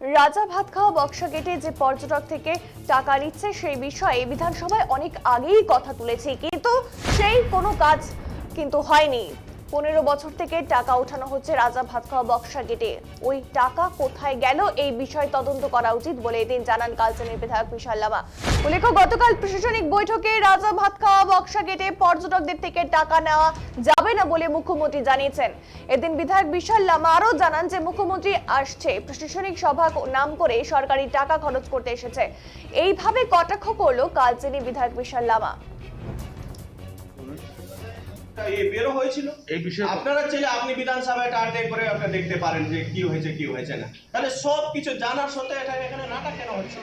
রাজা ভাত খাওয়া বক্সা গেটে যে পর্যটক থেকে টাকা নিচ্ছে সেই বিষয়ে বিধানসভায় অনেক আগেই কথা তুলেছি, কিন্তু সেই কোনো কাজ কিন্তু হয়নি। পনেরো বছর থেকে টাকা ওঠানো হচ্ছে রাজা ভাতখাওয়া বক্সা গেটে। ওই টাকা কোথায় গেল? এই বিষয়ে তদন্ত করা উচিত বলে এদিন জানান কালচানের বিধায়ক বিশাল লামা। উল্লেখ্য, গতকাল প্রশাসনিক বৈঠকে রাজা ভাত খাওয়া বক্সা গেটে পর্যটকদের থেকে টাকা নেওয়া যাবে না বলে মুখ্যমন্ত্রী জানিয়েছেন। এদিন বিধায়ক বিশাল লামা আরও জানান যে মুখ্যমন্ত্রী আসছে। প্রশাসনিক সভা নাম করে সরকারি টাকা খরচ করতে এসেছে। এইভাবে কটাক্ষ করল কালচিনি বিধায়ক বিশাল লামা। বেরো হয়েছিল। এই বিষয়ে আপনারা চাইলে আপনি বিধানসভায় টাটে করে আপনারা দেখতে পারেন যে কি হয়েছে কি হয়েছে না। তাহলে সব কিছু জানার সত্ত্বেও এটা এখানে নাটক কেন হচ্ছে?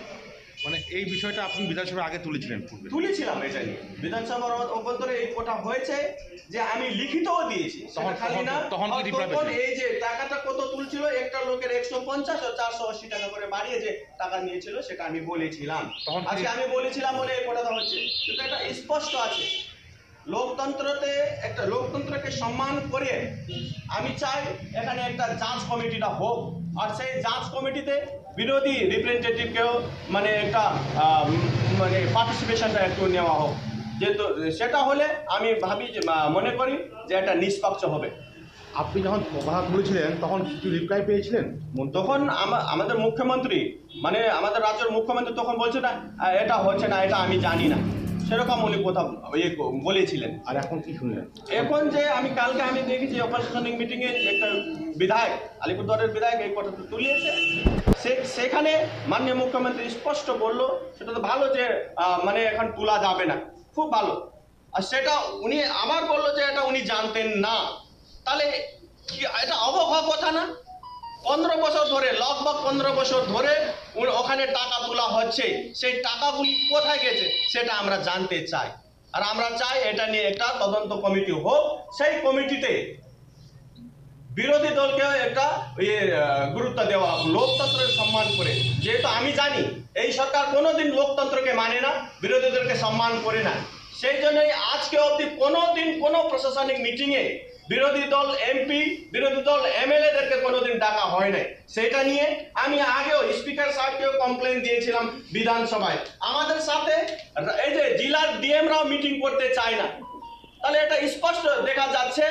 মানে এই বিষয়টা আপনি বিধানসভায় আগে তুলেছিলেন পূর্বে। তুলেছিলাম এটা নিয়ে। বিধানসভার অভ্যন্তরে এই কোটা হয়েছে যে আমি লিখিতও দিয়েছি। খালি না তখন- তখন কি আর reply তখন পেয়েছেন? এই যে টাকাটা কত তুলছিল একটা লোকের একশো পঞ্চাশ ও চারশো আশি টাকা করে বাড়িয়ে যে টাকা নিয়েছিল সেটা আমি বলেছিলাম। আজকে আমি বলেছিলাম বলে এই কোটাটা হচ্ছে। কিন্তু এটা স্পষ্ট আছে। লোকতন্ত্রতে একটা লোকতন্ত্রকে সম্মান করে আমি চাই এখানে একটা যাঞ্চ কমিটিটা হোক। আর সেই যাঞ্চ কমিটিতে বিরোধী রিপ্রেজেন্টেটিভকেও মানে একটা মানে পার্টিসিপেশনটা একটু নেওয়া হোক। যেহেতু সেটা হলে আমি ভাবি যে মনে করি যে এটা নিষ্পক্ষ হবে। আপনি যখন কথা তুলেছিলেন তখন কিছু রিপ্লাই পেয়েছিলেন? তখন আমা- আমাদের মুখ্যমন্ত্রী মানে আমাদের রাজ্যের মুখ্যমন্ত্রী তখন বলছে না এটা হচ্ছে না এটা আমি জানি না। সেরকম উনি কথা ইয়ে বলেছিলেন। আর এখন কি শুনলেন? এখন যে আমি কালকে আমি দেখেছি অপারেশনিং মিটিংয়ে একটা বিধায়ক আলিপুরদুয়ারের বিধায়ক এই কথাটা তুলিয়েছে। সে সেখানে মাননীয় মুখ্যমন্ত্রী স্পষ্ট বলল সেটা তো ভালো যে মানে এখন তোলা যাবে না। খুব ভালো। আর সেটা উনি আবার বলল যে এটা উনি জানতেন না। তাহলে কি এটা অবাক কথা না? পনেরো বছর ধরে, লগভগ পনেরো বছর ধরে ওখানে টাকা তোলা হচ্ছে। সেই টাকাগুলি কোথায় গেছে সেটা আমরা জানতে চাই। আর আমরা চাই এটা নিয়ে একটা তদন্ত কমিটি হোক। সেই কমিটিতে বিরোধী দলকে একটা ইয়ে গুরুত্ব দেওয়া হোক, লোকতন্ত্রের সম্মান করে। যেহেতু আমি জানি, এই সরকার কোনোদিন লোকতন্ত্রকে মানে না বিরোধী দলকে সম্মান করে না। সেই জন্যই আজকে অবধি কোনোদিন কোনো প্রশাসনিক মিটিংয়ে বিরোধী দল এমপি বিরোধী দল এমএলএ দেরকে কোনোদিন ডাকা হয় নাই। সেটা নিয়ে আমি আগেও স্পিকার সাহেবকেও কমপ্লেন দিয়েছিলাম বিধানসভায়। আমাদের সাথে এই যে জেলার ডিএমরাও মিটিং করতে চায় না। তাহলে এটা স্পষ্ট দেখা যাচ্ছে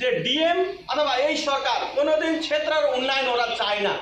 যে ডিএম অথবা এই সরকার কোনোদিন ক্ষেত্রের উন্নয়ন ওরা চায় না।